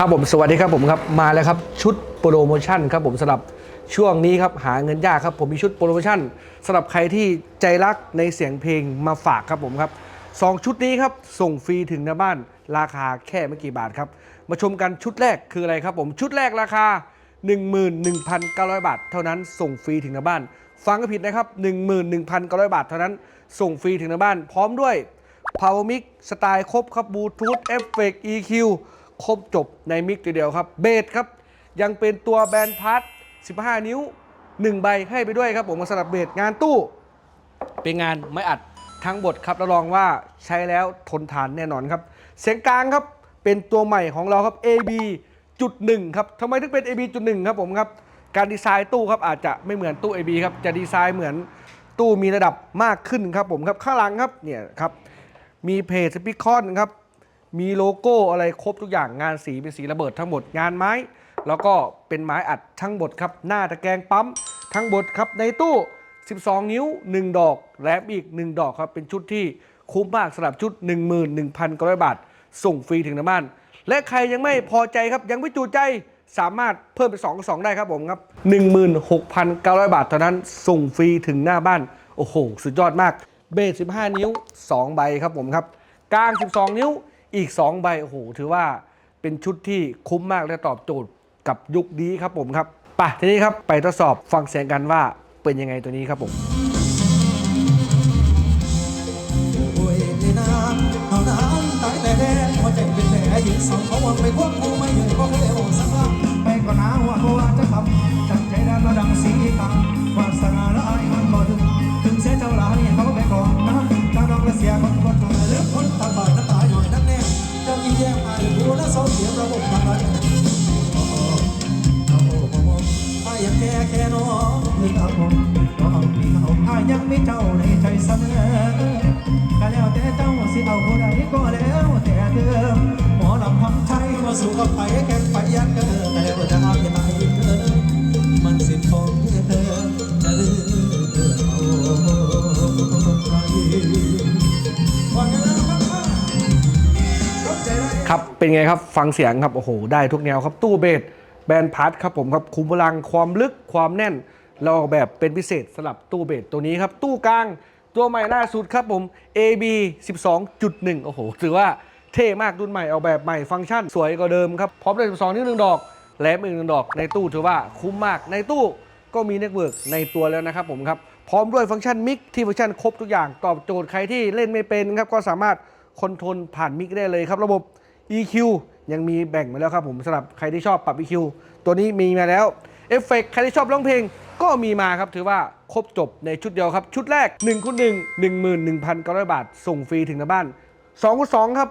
ครับผมสวัสดีครับผมครับมาแล้วครับชุดโปรโมชั่นครับผมสำหรับช่วงนี้ครับหาเงินยากครับผมมีชุดโปรโมชั่นสำหรับใครที่ใจรักในเสียงเพลงมาฝากครับผมครับสองชุดนี้ครับส่งฟรีถึงหน้าบ้านราคาแค่ไม่กี่บาทครับมาชมกันชุดแรกคืออะไรครับผมชุดแรกราคา 11,900 บาท เท่านั้นส่งฟรีถึงหน้าบ้าน ฟังก็ผิดนะครับ 11,900 บาท เท่านั้นส่งฟรีถึงหน้าบ้าน พร้อมด้วย Power Mix สไตล์ครบครับบลูทูธเอฟเฟกต์ EQ ครบจบในมิกตัวเดียวครับ เบสครับ ยังเป็นตัวแบนพาร์ท15 นิ้ว 1 ใบให้ไปด้วยครับผมสำหรับเบสงานตู้ เป็นงานไม่อัดทั้งบทครับรับรองว่าใช้แล้วทนทานแน่นอนครับ เสียงกลางครับเป็นตัวใหม่ของเราครับ AB จุดหนึ่งครับทำไมถึงเป็น AB จุดหนึ่งครับผมครับ การดีไซน์ตู้ครับอาจจะไม่เหมือนตู้ AB ครับ จะดีไซน์เหมือนตู้มีระดับมากขึ้นครับผมครับ ข้างหลังครับเนี่ยครับ มีเพจสปิคอนครับ มีโลโก้อะไรครบทุกอย่างงานสีเป็นสีระเบิดทั้งหมดงานไม้ แล้วก็เป็นไม้อัดทั้งหมดครับ หน้าตะแกรงปั๊มทั้งหมดครับในตู้ 12 นิ้ว 1 ดอกแลบอีก 1 ดอกครับเป็นชุดที่คุ้มมากสำหรับชุด 11,900 บาท ส่งฟรีถึงหน้าบ้าน และใครยังไม่พอใจครับยังไม่จูใจสามารถเพิ่มเป็น2 2 ได้ครับผมครับ 16,900 บาทเท่านั้นส่งฟรีถึงหน้าบ้าน โอ้โห สุดยอดมาก เบส 15 นิ้ว 2 ใบครับผมครับ กลาง 12 นิ้ว อีก 2 ใบ โอ้โห ถือว่าเป็นชุดที่คุ้มมากและตอบโจทย์กับยุคนี้ครับผมครับไป่ะทีนี้ครับไปทดสอบฟังเสียงกันว่าเป็นยังไงตัวนี้ครับผมเอาน้ำตายแต่แดงหัวใจเป็นแผลยิงสองเขาวังไปควบกูไม่ แค่น้องหรือเอาผมน้องพี่เขาอายังไมีเจ้าในใจเสมอก็แล้วแต่เจ้าสิเอาผู้ใดก็แล้วแต่เดิมหมอลำทำไทยมาสู่กับไปแก่ไปยันกันเธอก็แล้วจะเอาอย่าตายเธอมันสิทธิ์ของเธอจะลืมเอาใครก่อนจะเริ่มมากๆเข้าใจได้ครับเป็นไงครับฟังเสียงครับโอ้โหได้ทุกแนวครับตู้เบส แบนพัดครับผมครับคุมพลังความลึกความแน่น เราออกแบบเป็นพิเศษสำหรับตู้เบสตัวนี้ครับ ตู้กลางตัวใหม่ล่าสุดครับผม AB 12.1 โอ้โห ถือว่าเท่มากรุ่นใหม่ออกแบบใหม่ฟังก์ชัน สวยกว่าเดิมครับ พร้อมด้วย 12 นิ้วหนึ่งดอกแหลมอีกหนึ่งดอก ในตู้ถือว่าคุ้มมากในตู้ก็มีเน็ตเวิร์กในตัวแล้วนะครับผมครับ พร้อมด้วยฟังก์ชันมิกที่ฟังก์ชันครบทุกอย่างตอบโจทย์ใครที่เล่นไม่เป็นครับก็สามารถคอนโทรลผ่านมิกได้เลยครับระบบ EQ ยังมีแบ่งมาแล้วครับผมสำหรับใครที่ชอบปรับ EQ ตัวนี้มีมาแล้วเอฟเฟกใครที่ชอบร้องเพลงก็มีมาครับ ถือว่าครบจบในชุดเดียวครับ ชุดแรก1คูณ1 11,900 บาท ส่งฟรีถึงหน้าบ้าน2คูณ2ครับ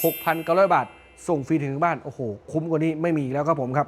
16,900 บาท ส่งฟรีถึงหน้าบ้าน โอ้โห คุ้มกว่านี้ไม่มีแล้วครับผมครับ